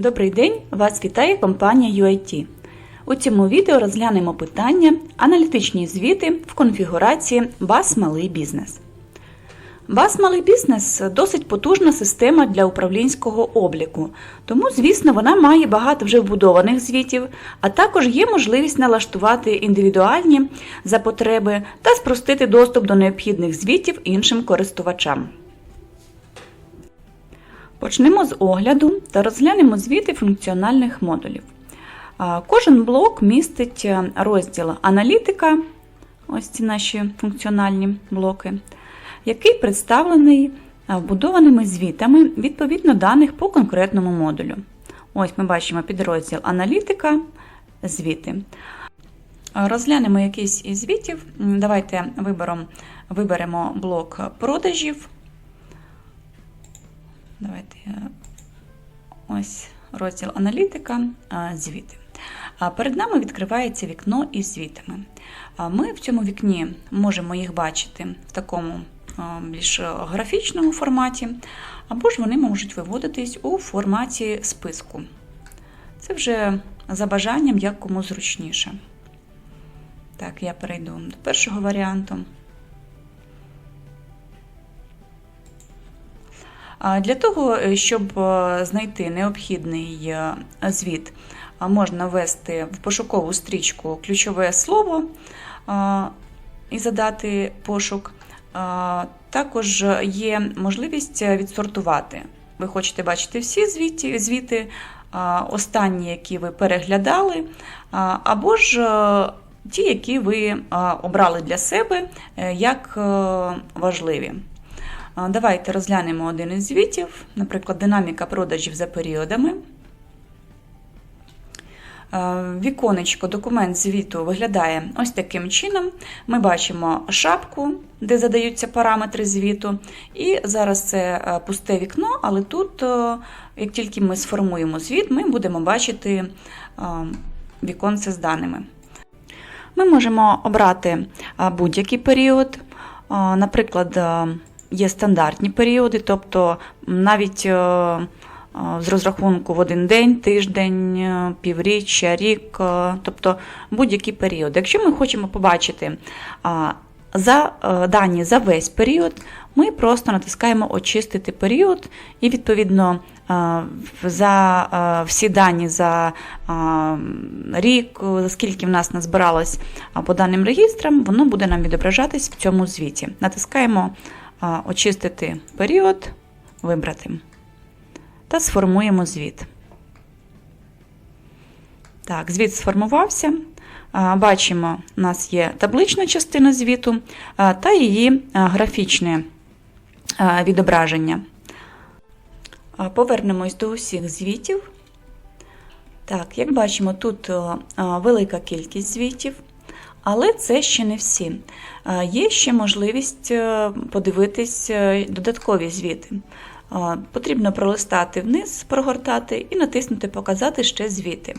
Добрий день! Вас вітає компанія UIT. У цьому відео розглянемо питання аналітичні звіти в конфігурації BAS Малий бізнес. BAS Малий бізнес досить потужна система для управлінського обліку, тому, звісно, вона має багато вже вбудованих звітів, а також є можливість налаштувати індивідуальні за потреби та спростити доступ до необхідних звітів іншим користувачам. Почнемо з огляду та розглянемо звіти функціональних модулів. Кожен блок містить е, розділ аналітика, ось ці наші функціональні блоки, який представлений е, вбудованими звітами відповідно даних по конкретному модулю. Ось ми бачимо підрозділ аналітика, звіти. Розглянемо якийсь із звітів. Давайте виберемо, виберемо блок продажів. Давайте я- ось розділ аналітика, звіти. Перед нами відкривається вікно із звітами. Ми в цьому вікні можемо їх бачити в такому більш графічному форматі, або ж вони можуть виводитись у форматі списку. Це вже за бажанням, як кому зручніше. Так, я перейду до першого варіанту. Для того, е, щоб е, знайти необхідний е, звіт, можна ввести в пошукову стрічку ключове слово і задати пошук. Також є можливість відсортувати. Ви хочете бачити всі звіти, останні, які ви переглядали, або ж ті, які ви обрали для себе як важливі. Давайте розглянемо один із звітів, наприклад, динаміка продажів за періодами. Віконечко, документ звіту виглядає ось таким чином. Ми бачимо шапку, де задаються параметри звіту. І зараз це пусте вікно, але тут, як тільки ми сформуємо звіт, ми будемо бачити віконце з даними. Ми можемо обрати будь-який період. Наприклад, є стандартні періоди, тобто навіть е, з розрахунку в один день, тиждень, е, півріччя, рік, е, тобто будь-який період. Якщо ми хочемо побачити за е, дані за весь період, ми просто натискаємо Очистити період і, відповідно, е, за е, всі дані за е, рік, за скільки в нас назбиралось по даним регістрам, воно буде нам відображатись в цьому звіті. Натискаємо е, Очистити період, вибрати та сформуємо звіт. Так, звіт сформувався. Бачимо, у нас є таблична частина звіту та її графічне відображення. Повернемось до усіх звітів. Так, як бачимо, тут велика кількість звітів, але це ще не всі. Є ще можливість е, подивитись е, додаткові звіти. Потрібно пролистати вниз, прогортати і натиснути Показати ще звіти.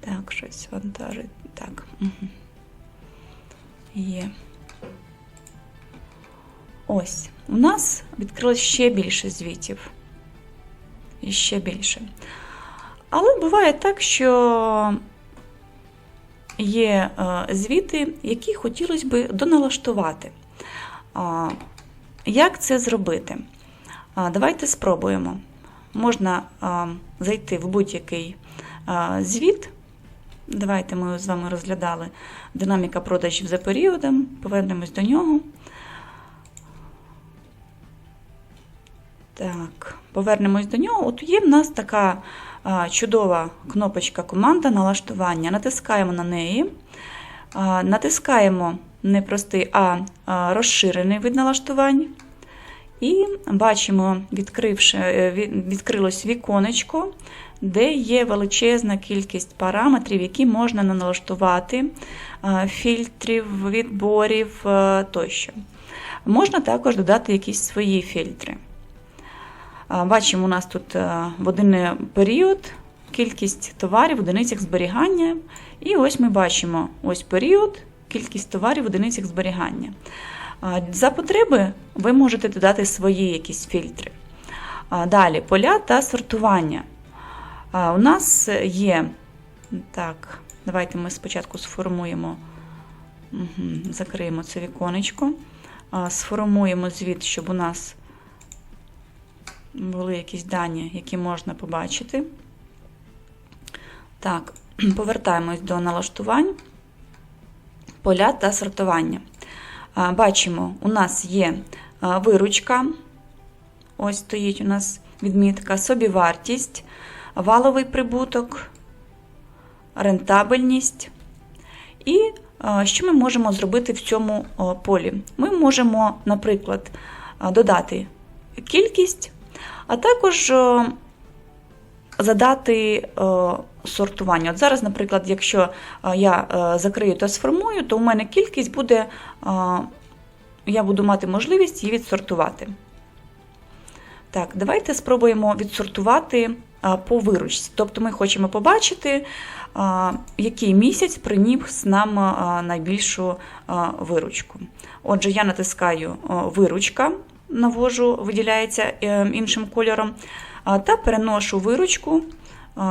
Так, щось вантажить. Так. Угу. Є. Ось. У нас відкрилось ще більше звітів. І ще більше. Але буває так, що є е, звіти, які хотілося б доналаштувати. Як це зробити? Давайте спробуємо. Можна зайти в будь-який звіт. Давайте ми з вами розглядали динаміка продажів за періодом, повернемось до нього. Так, повернемось до нього. От є в нас така чудова кнопочка команда налаштування. Натискаємо на неї, натискаємо не простий, а, розширений вид налаштувань. І бачимо, відкривши, е, відкрилось віконечко, де є величезна кількість параметрів, які можна налаштувати, фільтрів, відборів е, тощо. Можна також додати якісь свої фільтри. Бачимо, у нас тут е, в один період кількість товарів в одиницях зберігання. І ось ми бачимо ось період, кількість товарів в одиницях зберігання. За потреби ви можете додати свої якісь фільтри. Далі поля та сортування. У нас є. Так, давайте ми спочатку сформуємо, закриємо це віконечко, сформуємо звіт, щоб у нас були якісь дані, які можна побачити. Так, повертаємось до налаштувань, поля та сортування. Бачимо, у нас є виручка, ось стоїть у нас відмітка, собівартість, валовий прибуток, рентабельність. І що ми можемо зробити в цьому полі? Ми можемо, наприклад, додати кількість, а також задати сортування. От зараз, наприклад, якщо е, я е, закрию та сформую, то у мене кількість буде, е, я буду мати можливість її відсортувати. Так, давайте спробуємо відсортувати е, по виручці. Тобто ми хочемо побачити, е, який місяць приніс нам е, найбільшу е, виручку. Отже, я натискаю е, виручка, навожу, виділяється е, іншим кольором, та переношу виручку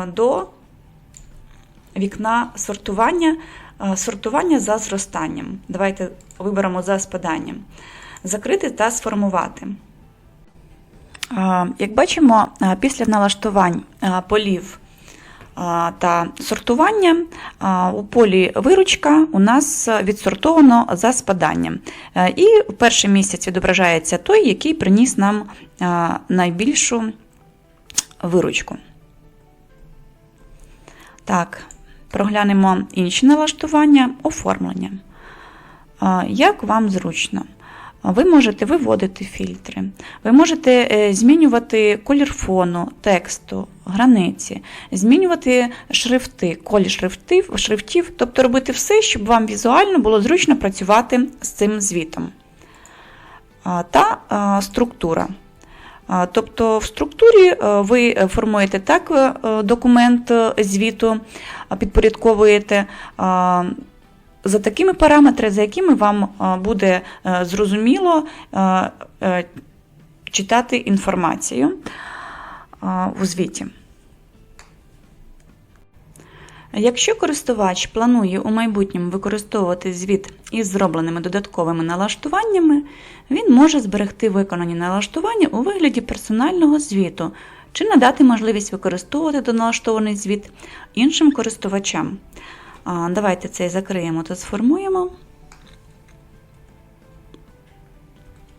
до вікна сортування, сортування за зростанням. Давайте виберемо за спаданням. Закрити та сформувати. Як бачимо, після налаштувань полів та сортування у полі виручка у нас відсортовано за спаданням. Е, І в перший місяць відображається той, який приніс нам найбільшу виручку. Так, проглянемо інші налаштування, оформлення. Як вам зручно? Ви можете виводити фільтри, ви можете е, змінювати колір фону, тексту, границі, змінювати шрифти, колір шрифтів, шрифтів, тобто робити все, щоб вам візуально було зручно працювати з цим звітом. Та структура. Тобто в структурі е, ви формуєте так е, документ звіту, підпорядковуєте за такими параметрами, за якими вам буде е, зрозуміло е, е, читати інформацію у звіті. Якщо користувач планує у майбутньому використовувати звіт із зробленими додатковими налаштуваннями, він може зберегти виконані налаштування у вигляді персонального звіту чи надати можливість використовувати доналаштований звіт іншим користувачам. А, Давайте цей закриємо та сформуємо.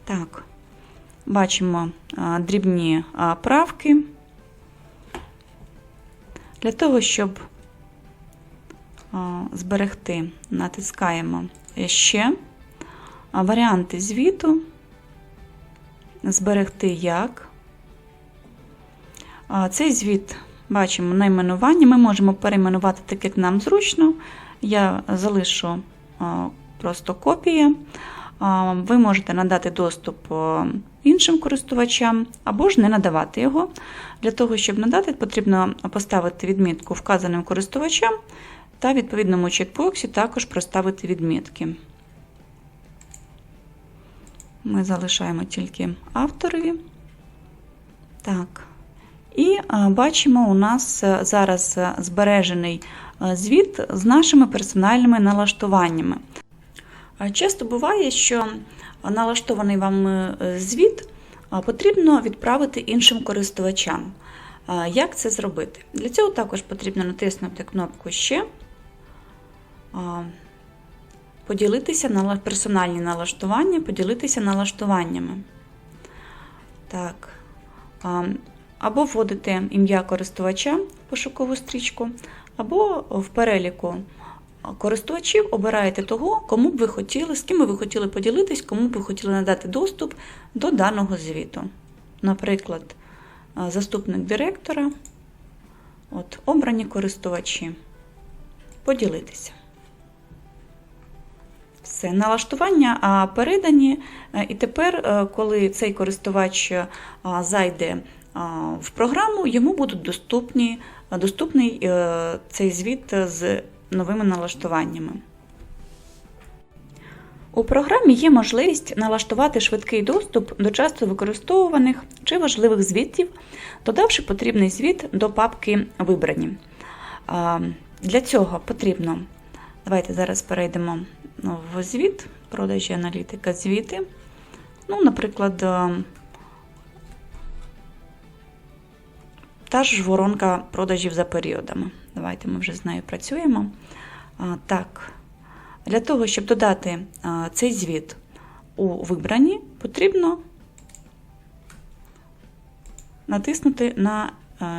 Так, бачимо дрібні правки. Для того, щоб зберегти, натискаємо ще варіанти звіту, зберегти як. Цей звіт бачимо найменування. Ми можемо перейменувати так, як нам зручно. Я залишу просто копія. Ви можете надати доступ іншим користувачам або ж не надавати його. Для того, щоб надати, потрібно поставити відмітку вказаним користувачам та відповідному чекбоксі також проставити відмітки. Ми залишаємо тільки авторові. Так. І бачимо, у нас е, зараз е, збережений е, звіт з нашими персональними налаштуваннями. Часто буває, що налаштований вам е, звіт потрібно відправити іншим користувачам. Як це зробити? Для цього також потрібно натиснути кнопку Ще, поділитися на персональні налаштування, поділитися налаштуваннями. Так. Або вводите ім'я користувача в пошукову стрічку, або в переліку користувачів обираєте того, кому б ви хотіли, з ким би ви хотіли поділитись, кому б ви хотіли надати доступ до даного звіту. Наприклад, заступник директора, от, обрані користувачі. Поділитися. Все, налаштування передані, е, і тепер, е, коли цей користувач зайде а, в програму, йому будуть доступні, доступний е, цей звіт з новими налаштуваннями. У програмі є можливість налаштувати швидкий доступ до часто використовуваних чи важливих звітів, додавши потрібний звіт до папки Вибрані. Для цього потрібно, давайте зараз перейдемо в звіт, продажі аналітика, звіти. Ну, наприклад, та ж воронка продажів за періодами. Давайте ми вже з нею працюємо. Так, для того, щоб додати цей звіт у вибрані, потрібно натиснути на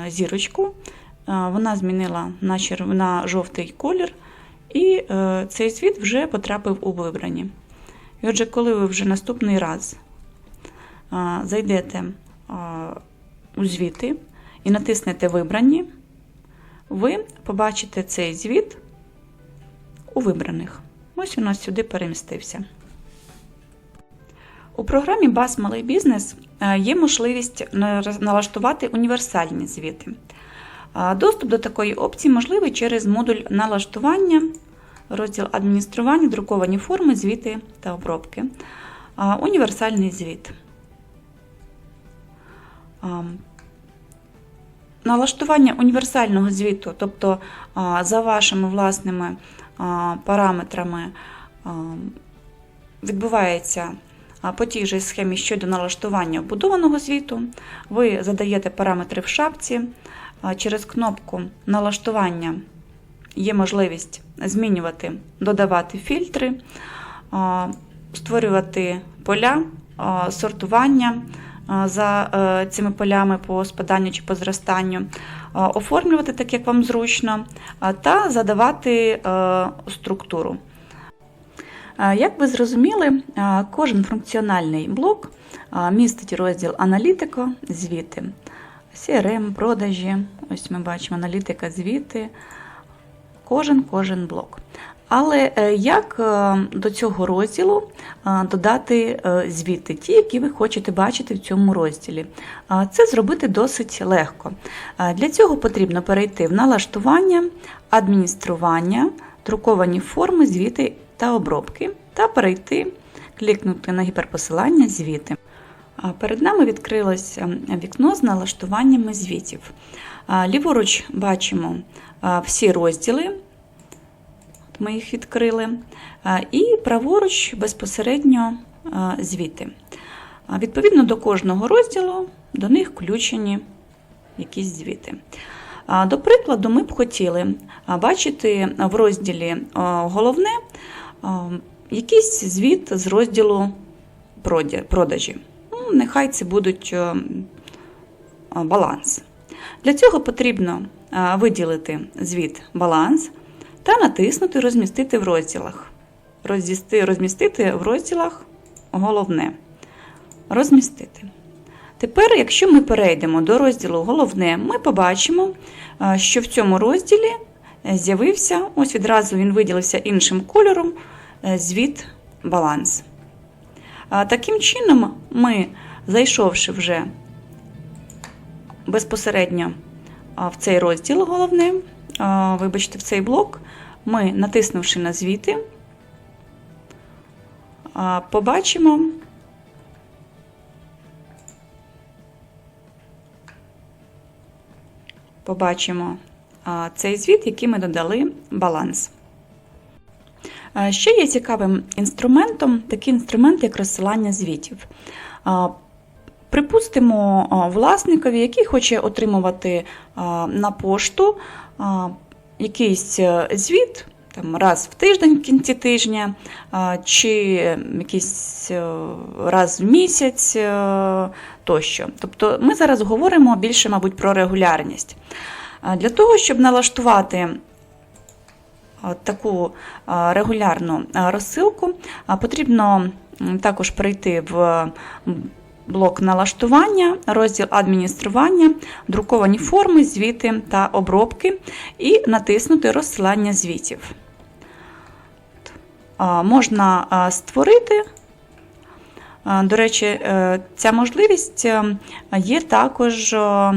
зірочку. Вона змінила на, на жовтий колір, і е, цей звіт вже потрапив у вибрані. І отже, коли ви вже наступний раз зайдете у звіти і натиснете Вибрані, ви побачите цей звіт у вибраних. Ось у нас сюди перемістився. У програмі Бас Малий бізнес е, є можливість налаштувати універсальні звіти. Доступ до такої опції можливий через модуль налаштування, розділ адміністрування, друковані форми, звіти та обробки. Універсальний звіт. Налаштування універсального звіту, тобто за вашими власними параметрами відбувається по тій же схемі щодо налаштування вбудованого звіту. Ви задаєте параметри в шапці. Через кнопку налаштування є можливість змінювати, додавати фільтри, створювати поля, сортування за е, цими полями по спаданню чи по зростанню, оформлювати так, як вам зручно, та задавати е, структуру. Е, Як ви зрозуміли, е, кожен функціональний блок е, містить розділ аналітика, звіти, CRM, продажі. Ось ми бачимо аналітика, звіти, кожен кожен блок. Але е, як е, до цього розділу е, додати звіти, ті, які ви хочете бачити в цьому розділі? Це зробити досить легко. Для цього потрібно перейти в налаштування, адміністрування, друковані форми, звіти та обробки, та перейти, клікнути на гіперпосилання звіти. Перед нами відкрилося вікно з налаштуваннями звітів. Ліворуч бачимо всі розділи, ми їх відкрили, і праворуч безпосередньо звіти. Відповідно до кожного розділу до них включені якісь звіти. До прикладу, ми б хотіли бачити в розділі головне якийсь звіт з розділу продажі. Ну, Нехай це будуть баланс. Для цього потрібно виділити звіт баланс та натиснути Розмістити в розділах. Роздісти- Розмістити в розділах головне. Розмістити. Тепер, якщо ми перейдемо до розділу Головне, ми побачимо, що в цьому розділі е, з'явився, ось відразу він виділився іншим кольором, е, звіт баланс. Таким чином, ми, зайшовши вже безпосередньо в цей розділ головне, а, вибачте, в цей блок, ми, натиснувши на звіти, побачимо. Побачимо цей звіт, який ми додали баланс. Ще є цікавим інструментом такий інструмент, як розсилання звітів. Припустимо власникові, який хоче отримувати на пошту якийсь е, звіт там, раз в тиждень в кінці тижня, чи якийсь е, раз в місяць е, тощо. Тобто ми зараз говоримо більше, мабуть, про регулярність. Для того, щоб налаштувати таку регулярну розсилку, потрібно також прийти в блок налаштування, розділ адміністрування, друковані форми, звіти та обробки і натиснути розсилання звітів. Можна створити. До речі, е, ця можливість е, є також е,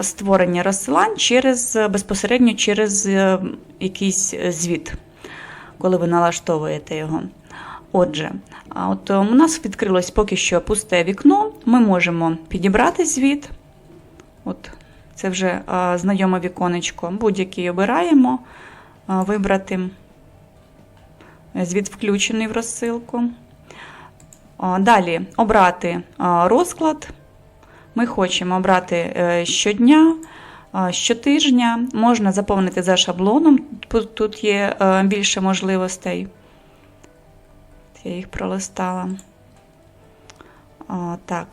створення розсилань через безпосередньо через е, якийсь звіт, коли ви налаштовуєте його. Отже, от у нас відкрилось поки що пусте вікно. Ми можемо підібрати звіт. От, це вже знайоме віконечко. Будь-який обираємо, вибрати. Звіт включений в розсилку. Далі обрати розклад. Ми хочемо обрати е, щодня, щотижня. Можна заповнити за шаблоном. Тут тут є е, більше можливостей. Я їх пролистала. А, Так,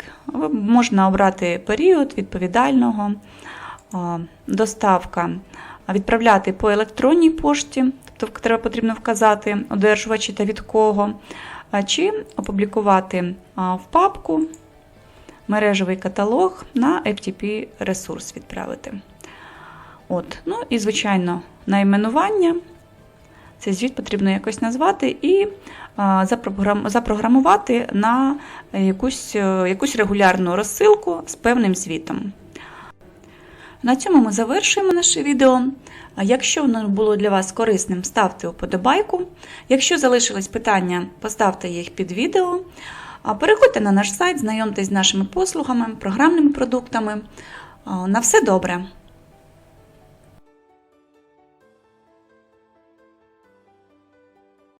можна обрати період відповідального, а, доставка, відправляти по електронній пошті, тобто треба потрібно вказати одержувачі та від кого, чи опублікувати в папку мережевий каталог на FTP ресурс відправити. От. Ну і, звичайно, найменування. Цей звіт потрібно якось назвати і запрограм- запрограмувати на якусь, е, якусь регулярну розсилку з певним звітом. На цьому ми завершуємо наше відео. Якщо воно було для вас корисним, ставте вподобайку. Якщо залишились питання, поставте їх під відео. Переходьте на наш сайт, знайомтесь з нашими послугами, програмними продуктами. На все добре!